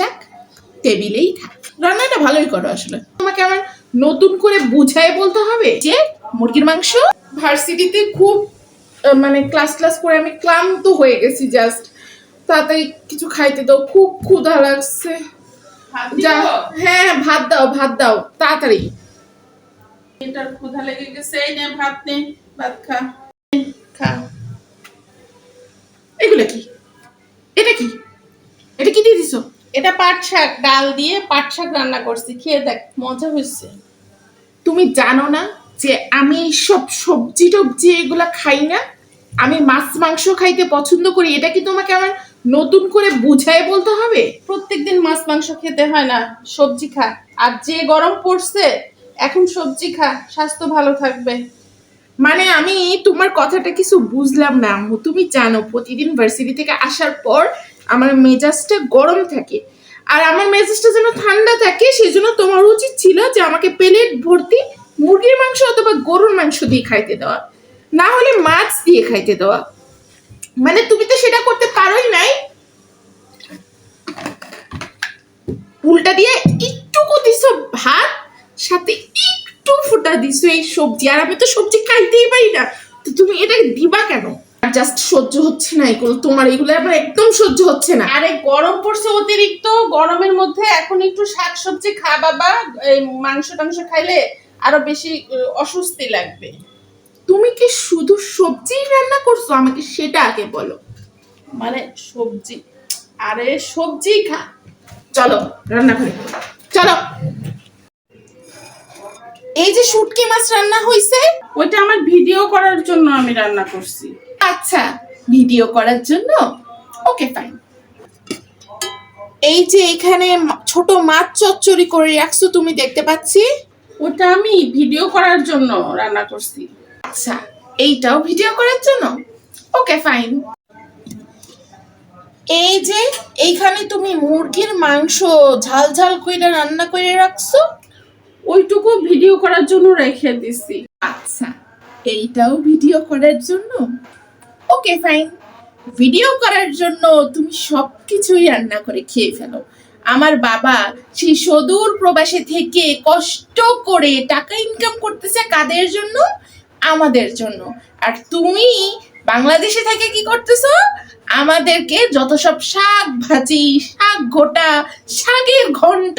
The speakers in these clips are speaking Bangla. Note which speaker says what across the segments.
Speaker 1: শাক টেবিলেই থাক। রান্নাটা ভালোই করো আসলে। তোমাকে আমার নতুন করে বুঝায় বলতে হবে যে মুরগির মাংস ভার্সিটিতে খুব মানে ক্লাস ক্লাস করে আমি ক্লান্ত হয়ে গেছি জাস্ট তাড়াতাড়ি কিছু খাইতে দাও খুব ক্ষুধা লাগছে। যা হ্যাঁ ভাত দাও ভাত দাও তাড়াতাড়ি।
Speaker 2: এটার ক্ষুধা লেগে গেছে এই নে ভাত নে ভাত খা। খা।
Speaker 1: এগুলো কি এটা কি এটা কি দিয়ে দিছো
Speaker 2: এটা পাট শাক ডাল দিয়ে পাট শাক রান্না করছি খেয়ে দেখ মজা হয়েছে।
Speaker 1: তুমি জানো না যে আমি সব সবজি টবজি এগুলা খাই না? আমি মাছ মাংস খাইতে পছন্দ করি এটা কি তোমাকে আমার নতুন করে বুঝায় বলতে হবে?
Speaker 2: প্রত্যেকদিন মাছ মাংস খেতে হয় না সবজি খা। আর যে গরম পড়ছে এখন সবজি খা স্বাস্থ্য ভালো থাকবে।
Speaker 1: মানে আমি তোমার কথাটা কিছু বুঝলাম না তুমি জানো প্রতিদিন ভার্সিটি থেকে আসার পর আমার মেজাজটা গরম থাকে। আর আমার মেজাজটা যেন ঠান্ডা থাকে সেই জন্য তোমার উচিত ছিল যে আমাকে প্লেট ভর্তি মুরগির মাংস অথবা গরুর মাংস দিয়ে খাইতে দেওয়া। না হলে মাছ দিয়ে খাইতে দেওয়া। মানে তুমি তো সেটা করতে পারোই নাই। উল্টা দিয়ে একটুকু দিছো ভাত, সাথে একটু ফুটা দিছো এই সবজি। আর আমি তো সবজি খাইতেই পারি না। তো তুমি এটা দিবা কেন? জাস্ট সহ্য হচ্ছে না এগুলো। তোমার এগুলো আমার একদম সহ্য হচ্ছে না।
Speaker 2: আরে গরম পড়ছে অতিরিক্ত গরমের মধ্যে এখন একটু শাক সবজি খা বাবা এই মাংস টাংস খাইলে আরও বেশি অস্বস্তি লাগবে।
Speaker 1: তুমি কি শুধু সবজি রান্না করছ? আমাকে সেটা আগে বলো।
Speaker 2: মানে সবজি আরে সবজি খা।
Speaker 1: চলো রান্না করে চলো। এই যে শুটকি মাছ রান্না হইছে
Speaker 2: ওইটা আমার ভিডিও করার জন্য আমি রান্না করছি।
Speaker 1: আচ্ছা ভিডিও করার জন্য? ওকে ফাইন এই যে এখানে ছোট মাছ চচ্চড়ি করে রাখছো তুমি দেখতে পাচ্ছি?
Speaker 2: ওটা আমি ভিডিও করার জন্য রান্না করছি।
Speaker 1: আচ্ছা এইটাও ভিডিও করার জন্য? ওকে ফাইন এই যে এইখানে তুমি মুরগির মাংস ঝাল ঝাল করে রান্না করে রাখছো?
Speaker 2: ওইটুকু ভিডিও করার জন্য রেখে দিছি।
Speaker 1: আচ্ছা এইটাও ভিডিও করার জন্য? ওকে ফাইন ভিডিও করার জন্য তুমি সব কিছুই রান্না করে খেয়ে ফেলো। আমার বাবা সেই সদূর প্রবাসে থেকে কষ্ট করে টাকা ইনকাম করতেছে কাদের জন্য? আমাদের জন্য। আর তুমি বাংলাদেশে থেকে কি করতেছো? আমাদেরকে যত সব শাক ভাজি, শাক ঘোটা শাকের ঘন্ট,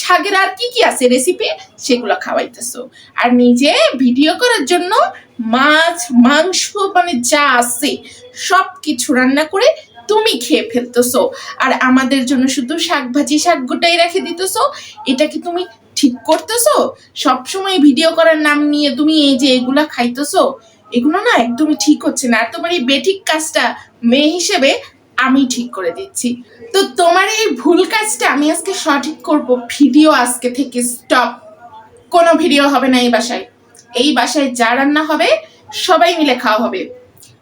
Speaker 1: শাকের আর কি কি আছে রেসিপি সেগুলো খাওয়াইতেছো। আর নিজে ভিডিও করার জন্য মাছ, মাংস মানে যা আছে সব কিছু রান্না করে তুমি খেয়ে ফেলতেছো। আর আমাদের জন্য শুধু শাক ভাজি, শাক গোটাই রেখে দিতেছো, এটা কি তুমি ঠিক করতেছো? সবসময় ভিডিও করার নাম নিয়ে তুমি এই যে এগুলা খাইতেছো এগুলো না একদমই ঠিক হচ্ছে না। তোমার এই বেঠিক কাজটা মেয়ে হিসেবে আমি ঠিক করে দিচ্ছি। তো তোমার এই ভুল কাজটা আমি আজকে সঠিক করব। ভিডিও আজকে থেকে স্টপ কোনো ভিডিও হবে না এই বাসায়। এই বাসায় যা রান্না হবে, সবাই মিলে খাওয়া হবে।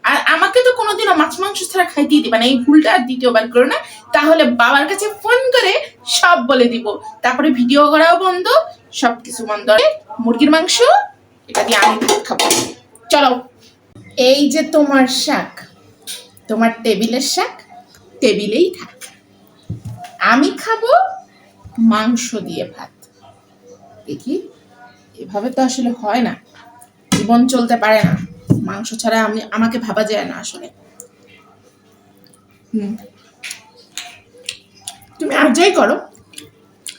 Speaker 1: আর আমাকে তো কোনোদিনও মাছ মাংস ছাড়া খাইতেই দিবে না। এই ভুলটা আর দ্বিতীয়বার করো না। তাহলে বাবার কাছে ফোন করে সব বলে দিব। তারপরে ভিডিও করাও বন্ধ সব কিছু বন্ধ। মুরগির মাংস, এটা দিয়ে আমি খাব। চলো। এই যে তোমার শাক, তোমার টেবিলের শাক, টেবিলেই থাক। আমি খাব মাংস দিয়ে ভাত। দেখি, এভাবে তো আসলে হয় না। জীবন চলতে পারে না। মাংস ছাড়া আমি, আমাকে ভাবা যায় না আসলে। হুম। তুমি আর যাই করো,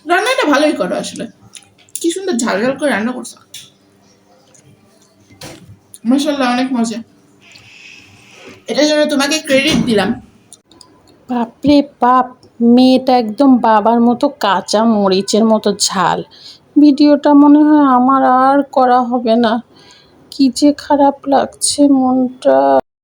Speaker 1: রান্নাটা ভালোই করো আসলে। কি সুন্দর ঝাল ঝাল করে রান্না করছ। মাসাল্লাহ অনেক মজা। এটার জন্য তোমাকে ক্রেডিট দিলাম।
Speaker 3: বাপরে বাপ, মেয়েটা একদম বাবার মতো কাঁচা মরিচের মতো ঝাল। ভিডিওটা মনে হয় আমার আর করা হবে না। কি যে খারাপ লাগছে মনটা।